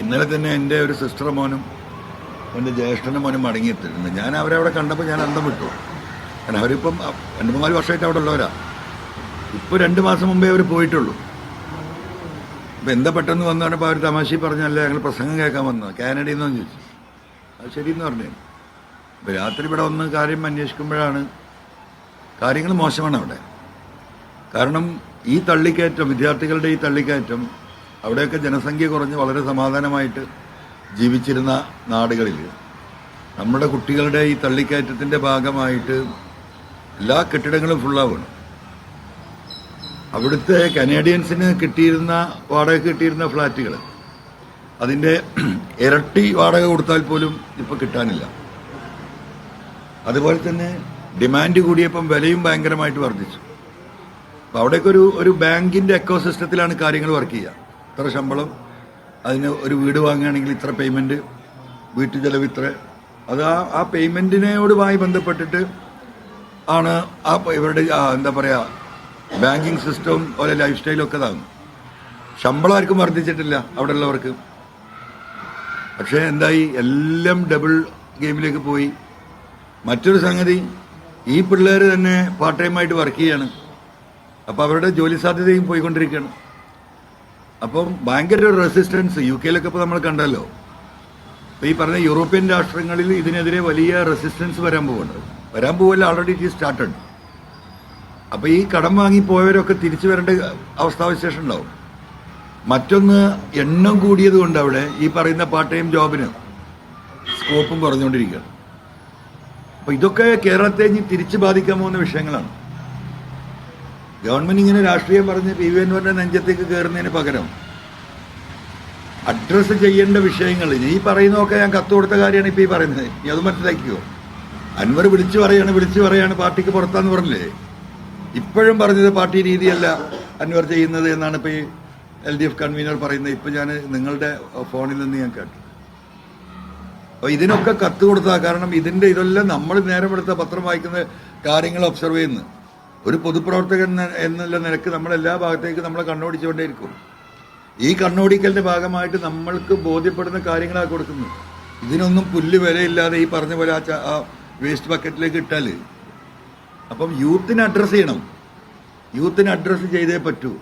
ഇന്നലെ തന്നെ എന്റെ ഒരു സിസ്റ്റർ മോനും എന്റെ ജ്യേഷ്ഠനും മോനും മടങ്ങിയെത്തിയിട്ടുണ്ട് ഞാൻ അവരെ അവിടെ കണ്ടപ്പോൾ ഞാൻ അന്തം വിട്ടു. കാരണം അവരിപ്പം രണ്ട് മൂന്നാൽ വർഷമായിട്ട് അവിടെ ഉള്ളവരാ. ഇപ്പോൾ രണ്ട് മാസം മുമ്പേ അവർ പോയിട്ടുള്ളൂ. അപ്പം എന്താ പെട്ടെന്ന് വന്നപ്പോൾ അവർ തമാശ പറഞ്ഞല്ലേ ഞങ്ങൾ പ്രസംഗം കേൾക്കാൻ വന്നത്? കാനഡയിൽ നിന്നു ചോദിച്ചു. അത് ശരിയെന്ന് പറഞ്ഞു. അപ്പോൾ രാത്രി ഇവിടെ വന്ന് കാര്യം അന്വേഷിക്കുമ്പോഴാണ് കാര്യങ്ങൾ മോശമാണ് അവിടെ. കാരണം ഈ തള്ളിക്കയറ്റം വിദ്യാർത്ഥികളുടെ ഈ തള്ളിക്കയറ്റം അവിടെയൊക്കെ ജനസംഖ്യ കുറഞ്ഞ് വളരെ സമാധാനമായിട്ട് ജീവിച്ചിരുന്ന നാടുകളിൽ നമ്മുടെ കുട്ടികളുടെ ഈ തള്ളിക്കയറ്റത്തിന്റെ ഭാഗമായിട്ട് എല്ലാ കെട്ടിടങ്ങളും ഫുള്ളാവണം അവിടുത്തെ കനേഡിയൻസിന് കിട്ടിയിരുന്ന വാടക കിട്ടിയിരുന്ന ഫ്ലാറ്റുകൾ അതിന്റെ ഇരട്ടി വാടക കൊടുത്താൽ പോലും ഇപ്പോൾ കിട്ടാനില്ല. അതുപോലെ തന്നെ ഡിമാൻഡ് കൂടിയപ്പം വിലയും ഭയങ്കരമായിട്ട് വർദ്ധിച്ചു. അപ്പോൾ അവിടെയൊക്കെ ഒരു ഒരു ബാങ്കിന്റെ എക്കോ സിസ്റ്റത്തിലാണ് കാര്യങ്ങൾ വർക്ക് ചെയ്യുക. ഇത്ര ശമ്പളം അതിന് ഒരു വീട് വാങ്ങുകയാണെങ്കിൽ ഇത്ര പേയ്മെന്റ് വീട്ടു ചെലവ് ഇത്ര. അത് ആ ആ പേയ്മെന്റിനോടുമായി ബന്ധപ്പെട്ടിട്ട് ആണ് ആ ഇവരുടെ എന്താ പറയുക ബാങ്കിങ് സിസ്റ്റം പോലെ ലൈഫ് സ്റ്റൈലൊക്കെ ഇതാകും ശമ്പളം ആർക്കും വർദ്ധിച്ചിട്ടില്ല അവിടെ ഉള്ളവർക്ക് പക്ഷേ എന്തായി എല്ലാം ഡബിൾ ഗെയിമിലേക്ക് പോയി. മറ്റൊരു സംഗതി ഈ പിള്ളേർ തന്നെ പാർട്ട് ടൈമായിട്ട് വർക്ക് ചെയ്യാണ്. അപ്പോൾ അവരുടെ ജോലി സാധ്യതയും പോയിക്കൊണ്ടിരിക്കുകയാണ്. അപ്പം ഭയങ്കര ഒരു റെസിസ്റ്റൻസ് യു കെയിലൊക്കെ ഇപ്പോൾ നമ്മൾ കണ്ടല്ലോ. ഇപ്പോൾ ഈ പറഞ്ഞ യൂറോപ്യൻ രാഷ്ട്രങ്ങളിൽ ഇതിനെതിരെ വലിയ റെസിസ്റ്റൻസ് വരാൻ പോകുന്നുണ്ട് വരാൻ പോവല്ല ഓൾറെഡി ഇറ്റ് സ്റ്റാർട്ടഡ് അപ്പോൾ ഈ കടം വാങ്ങി പോയവരൊക്കെ തിരിച്ചു വരേണ്ട അവസ്ഥാവിശേഷം ഉണ്ടാവും. മറ്റൊന്ന് എണ്ണം കൂടിയത് കൊണ്ട് അവിടെ ഈ പറയുന്ന പാർട്ട് ടൈം ജോബിന് സ്കോപ്പും കുറഞ്ഞുകൊണ്ടിരിക്കുകയാണ്. അപ്പോൾ ഇതൊക്കെ കേരളത്തെ ഇനി തിരിച്ചു ബാധിക്കാൻ പോകുന്ന വിഷയങ്ങളാണ്. ഗവൺമെന്റ് ഇങ്ങനെ രാഷ്ട്രീയം പറഞ്ഞ് പി വി എൻവറിന്റെ നെഞ്ചത്തേക്ക് കയറുന്നതിന് പകരം അഡ്രസ്സ് ചെയ്യേണ്ട വിഷയങ്ങൾ. നീ പറയുന്നതൊക്കെ ഞാൻ കത്ത് കൊടുത്ത കാര്യമാണ് ഇപ്പൊ ഈ പറയുന്നത്. നീ അത് മനസ്സിലാക്കിയോ അൻവർ വിളിച്ചു പറയാണ് വിളിച്ചു പറയാണ് പാർട്ടിക്ക് പുറത്താന്ന് പറഞ്ഞില്ലേ? ഇപ്പോഴും പറഞ്ഞത് പാർട്ടി രീതിയല്ല അൻവർ ചെയ്യുന്നത് എന്നാണ് ഇപ്പൊ ഈ എൽ ഡി എഫ് കൺവീനർ പറയുന്നത്. ഇപ്പൊ ഞാൻ നിങ്ങളുടെ ഫോണിൽ നിന്ന് ഞാൻ കേട്ടു. അപ്പൊ ഇതിനൊക്കെ കത്ത് കൊടുത്താ കാരണം ഇതിന്റെ ഇതെല്ലാം നമ്മൾ നേരം എടുത്ത പത്രം വായിക്കുന്ന കാര്യങ്ങൾ ഒബ്സർവ് ചെയ്യുന്നു. ഒരു പൊതുപ്രവർത്തകൻ എന്ന- എന്നുള്ള നിലയ്ക്ക് നമ്മൾ എല്ലാ ഭാഗത്തേക്കും നമ്മളെ കണ്ണോടിച്ചുകൊണ്ടേയിരിക്കും. ഈ കണ്ണോടിക്കലിന്റെ ഭാഗമായിട്ട് നമ്മൾക്ക് ബോധ്യപ്പെടുന്ന കാര്യങ്ങളാണ് കൊടുക്കുന്നത്. ഇതിനൊന്നും പുല്ല് വിലയില്ലാതെ ഈ പറഞ്ഞ പോലെ ആ വേസ്റ്റ് ബക്കറ്റിലേക്ക് ഇട്ടാൽ അപ്പം യൂത്തിനെ അഡ്രസ്സ് ചെയ്യണം. യൂത്തിനെ അഡ്രസ്സ് ചെയ്തേ പറ്റൂ.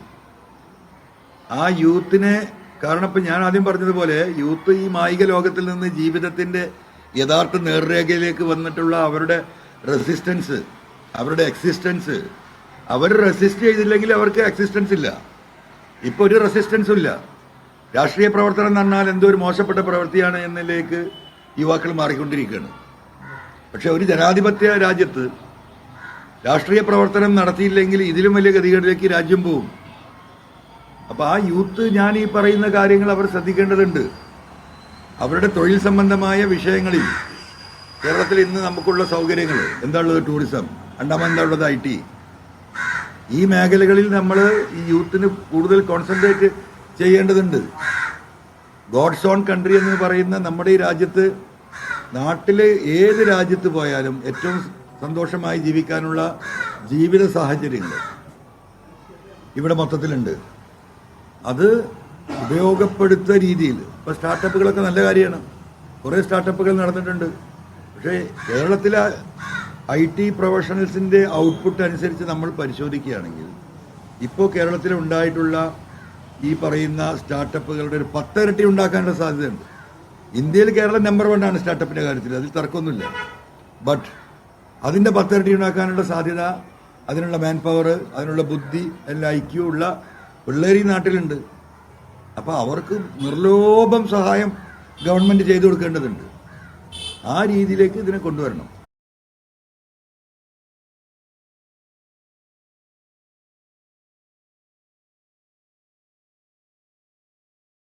ആ യൂത്തിനെ കാരണം ഇപ്പം ഞാൻ ആദ്യം പറഞ്ഞതുപോലെ യൂത്ത് ഈ മായിക ലോകത്തിൽ നിന്ന് ജീവിതത്തിന്റെ യഥാർത്ഥ നേർരേഖയിലേക്ക് വന്നിട്ടുള്ള അവരുടെ റെസിസ്റ്റൻസ് അവരുടെ എക്സിസ്റ്റൻസ് അവർ റെസിസ്റ്റ് ചെയ്തില്ലെങ്കിൽ അവർക്ക് എക്സിസ്റ്റൻസ് ഇല്ല. ഇപ്പൊ ഒരു റെസിസ്റ്റൻസും ഇല്ല. രാഷ്ട്രീയ പ്രവർത്തനം എന്ന് പറഞ്ഞാൽ എന്തോ ഒരു മോശപ്പെട്ട പ്രവൃത്തിയാണ് എന്നതിലേക്ക് യുവാക്കൾ മാറിക്കൊണ്ടിരിക്കുകയാണ്. പക്ഷെ ഒരു ജനാധിപത്യ രാജ്യത്ത് രാഷ്ട്രീയ പ്രവർത്തനം നടത്തിയില്ലെങ്കിൽ ഇതിലും വലിയ ഗതികളിലേക്ക് രാജ്യം പോവും. അപ്പോൾ ആ യൂത്ത് ഞാൻ ഈ പറയുന്ന കാര്യങ്ങൾ അവർ ശ്രദ്ധിക്കേണ്ടതുണ്ട്. അവരുടെ തൊഴിൽ സംബന്ധമായ വിഷയങ്ങളിൽ കേരളത്തിൽ ഇന്ന് നമുക്കുള്ള സൗകര്യങ്ങൾ എന്താണുള്ളത് ടൂറിസം എന്താ ഐ ടി ഈ മേഖലകളിൽ നമ്മൾ ഈ യൂത്തിന് കൂടുതൽ കോൺസെൻട്രേറ്റ് ചെയ്യേണ്ടതുണ്ട്. ഗോഡ്സ് ഓൺ കൺട്രി എന്ന് പറയുന്ന നമ്മുടെ ഈ രാജ്യത്ത് നാട്ടിലെ ഏത് രാജ്യത്ത് പോയാലും ഏറ്റവും സന്തോഷമായി ജീവിക്കാനുള്ള ജീവിത സാഹചര്യങ്ങൾ ഇവിടെ മൊത്തത്തിലുണ്ട്. അത് ഉപയോഗപ്പെടുത്ത രീതിയിൽ ഇപ്പോൾ സ്റ്റാർട്ടപ്പുകളൊക്കെ നല്ല കാര്യമാണ്. കുറേ സ്റ്റാർട്ടപ്പുകൾ നടന്നിട്ടുണ്ട്. പക്ഷേ കേരളത്തിലെ ഐ ടി പ്രൊഫഷണൽസിന്റെ ഔട്ട്പുട്ട് അനുസരിച്ച് നമ്മൾ പരിശോധിക്കുകയാണെങ്കിൽ ഇപ്പോൾ കേരളത്തിൽ ഉണ്ടായിട്ടുള്ള ഈ പറയുന്ന സ്റ്റാർട്ടപ്പുകളുടെ ഒരു പത്തിരട്ടി ഉണ്ടാക്കാനുള്ള സാധ്യതയുണ്ട്. ഇന്ത്യയിൽ കേരളം നമ്പർ വൺ ആണ് സ്റ്റാർട്ടപ്പിന്റെ കാര്യത്തിൽ അതിൽ തർക്കമൊന്നുമില്ല. ബട്ട് അതിന്റെ പത്തിരട്ടി ഉണ്ടാക്കാനുള്ള സാധ്യത അതിനുള്ള മാൻ പവർ അതിനുള്ള ബുദ്ധി എല്ലാ ഐക്യവും ഉള്ള പിള്ളേർ ഈ നാട്ടിലുണ്ട്. അപ്പോൾ അവർക്ക് നിർലോഭം സഹായം ഗവൺമെന്റ് ചെയ്തു കൊടുക്കേണ്ടതുണ്ട്. ആ രീതിയിലേക്ക് ഇതിനെ കൊണ്ടുവരണം.